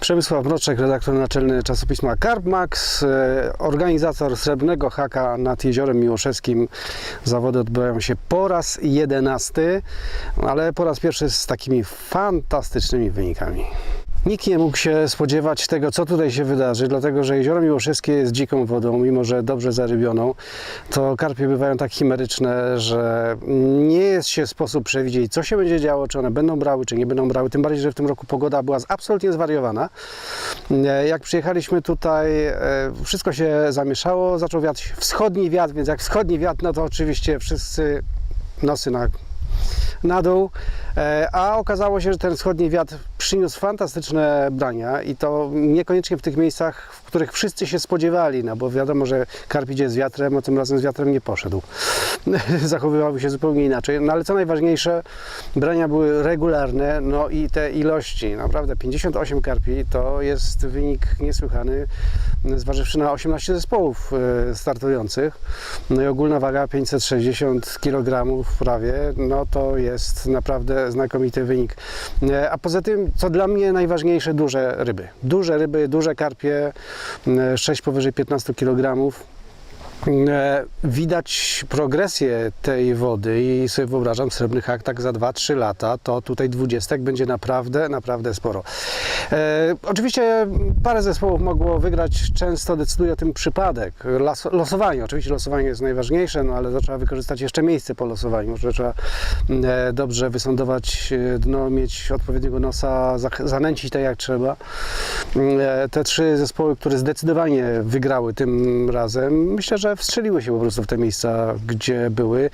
Przemysław Mroczek, redaktor naczelny czasopisma CarpMax, e, organizator srebrnego haka nad Jeziorem Miłoszewskim. Zawody odbywają się po raz jedenasty, ale po raz pierwszy z takimi fantastycznymi wynikami. Nikt nie mógł się spodziewać tego, co tutaj się wydarzy, dlatego że jezioro Miłoszewskie jest dziką wodą, mimo że dobrze zarybioną, to karpie bywają tak chimeryczne, że nie jest się sposób przewidzieć, co się będzie działo, czy one będą brały, czy nie będą brały. Tym bardziej, że w tym roku pogoda była absolutnie zwariowana. E, Jak przyjechaliśmy tutaj, e, wszystko się zamieszało, zaczął wiać wschodni wiatr, więc jak wschodni wiatr, no to oczywiście wszyscy nosy na na dół, e, a okazało się, że ten wschodni wiatr przyniósł fantastyczne brania i to niekoniecznie w tych miejscach, w których wszyscy się spodziewali, no bo wiadomo, że karp idzie z wiatrem, a tym razem z wiatrem nie poszedł. Zachowywały się zupełnie inaczej, no ale co najważniejsze, brania były regularne, no i te ilości, naprawdę 58 karpi to jest wynik niesłychany, zważywszy na 18 zespołów e, startujących, no i ogólna waga 560 kg prawie, no to jest naprawdę znakomity wynik. E, A poza tym, co dla mnie najważniejsze, duże ryby. Duże ryby, duże karpie, 6 powyżej 15 kg. E, Widać progresję tej wody i sobie wyobrażam srebrny hak tak za 2-3 lata, to tutaj dwudziestek będzie naprawdę, naprawdę sporo. E, oczywiście parę zespołów mogło wygrać, często decyduje o tym przypadek, Las, losowanie. Oczywiście losowanie jest najważniejsze, no ale trzeba wykorzystać jeszcze miejsce po losowaniu, może trzeba e, dobrze wysądować e, dno, mieć odpowiedniego nosa, zanęcić tak jak trzeba. E, te trzy zespoły, które zdecydowanie wygrały tym razem, myślę, że wstrzeliły się po prostu w te miejsca, gdzie były.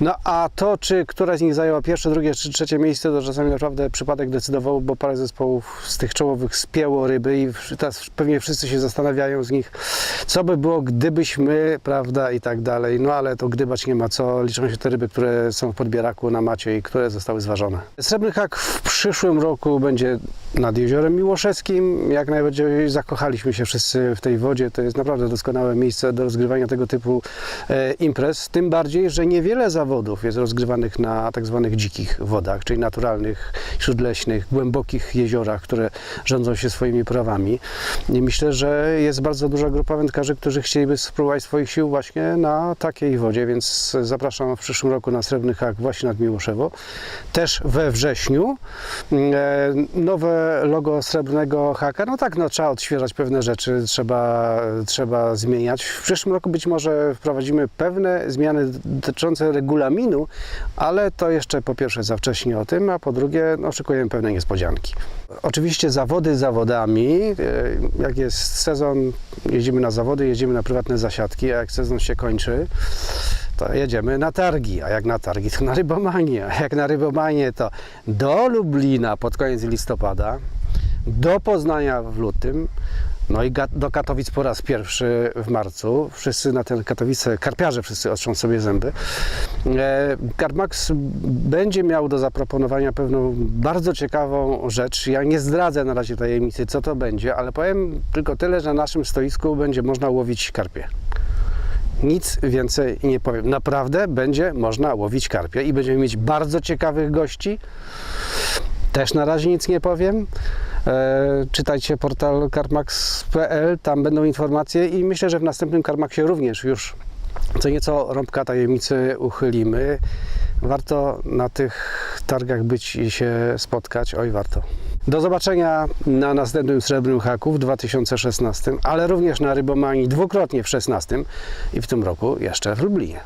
No a to, czy która z nich zajęła pierwsze, drugie czy trzecie miejsce, to czasami naprawdę przypadek decydował, bo parę zespołów z tych czołowych spięło ryby i teraz pewnie wszyscy się zastanawiają z nich, co by było, gdybyśmy, prawda, i tak dalej. No ale to gdybać nie ma co, liczą się te ryby, które są w podbieraku na macie i które zostały zważone. Srebrny hak w przyszłym roku będzie nad Jeziorem Miłoszewskim. Jak najbardziej zakochaliśmy się wszyscy w tej wodzie. To jest naprawdę doskonałe miejsce do rozgrywania tego typu e, imprez. Tym bardziej, że niewiele zawodów jest rozgrywanych na tak zwanych dzikich wodach, czyli naturalnych, śródleśnych, głębokich jeziorach, które rządzą się swoimi prawami. I myślę, że jest bardzo duża grupa wędkarzy, którzy chcieliby spróbować swoich sił właśnie na takiej wodzie, więc zapraszam w przyszłym roku na Srebrny Hak właśnie nad Miłoszewo. Też we wrześniu. E, Nowe logo Srebrnego Haka, no tak, no trzeba odświeżać pewne rzeczy, trzeba, trzeba zmieniać. W przyszłym roku być może wprowadzimy pewne zmiany dotyczące regulaminu, ale to jeszcze po pierwsze za wcześnie o tym, a po drugie no, szykujemy pewne niespodzianki. Oczywiście zawody zawodami, e, jak jest sezon, jeździmy na zawody, jeździmy na prywatne zasiadki, a jak sezon się kończy, to jedziemy na targi, a jak na targi, to na rybomanię, a jak na rybomanię, to do Lublina pod koniec listopada, do Poznania w lutym, no i do Katowic po raz pierwszy w marcu. Wszyscy na te Katowice, karpiarze wszyscy otrzą sobie zęby. E, Carmax będzie miał do zaproponowania pewną bardzo ciekawą rzecz. Ja nie zdradzę na razie tajemnicy, co to będzie, ale powiem tylko tyle, że na naszym stoisku będzie można łowić karpie. Nic więcej nie powiem. Naprawdę będzie można łowić karpie i będziemy mieć bardzo ciekawych gości. Też na razie nic nie powiem. E, czytajcie portal karmax.pl, tam będą informacje i myślę, że w następnym Karmaksie również już co nieco rąbka tajemnicy uchylimy. Warto na tych targach być i się spotkać. Oj, warto. Do zobaczenia na następnym Srebrnym Haku w 2016, ale również na Rybomanii dwukrotnie w 16 i w tym roku jeszcze w Lublinie.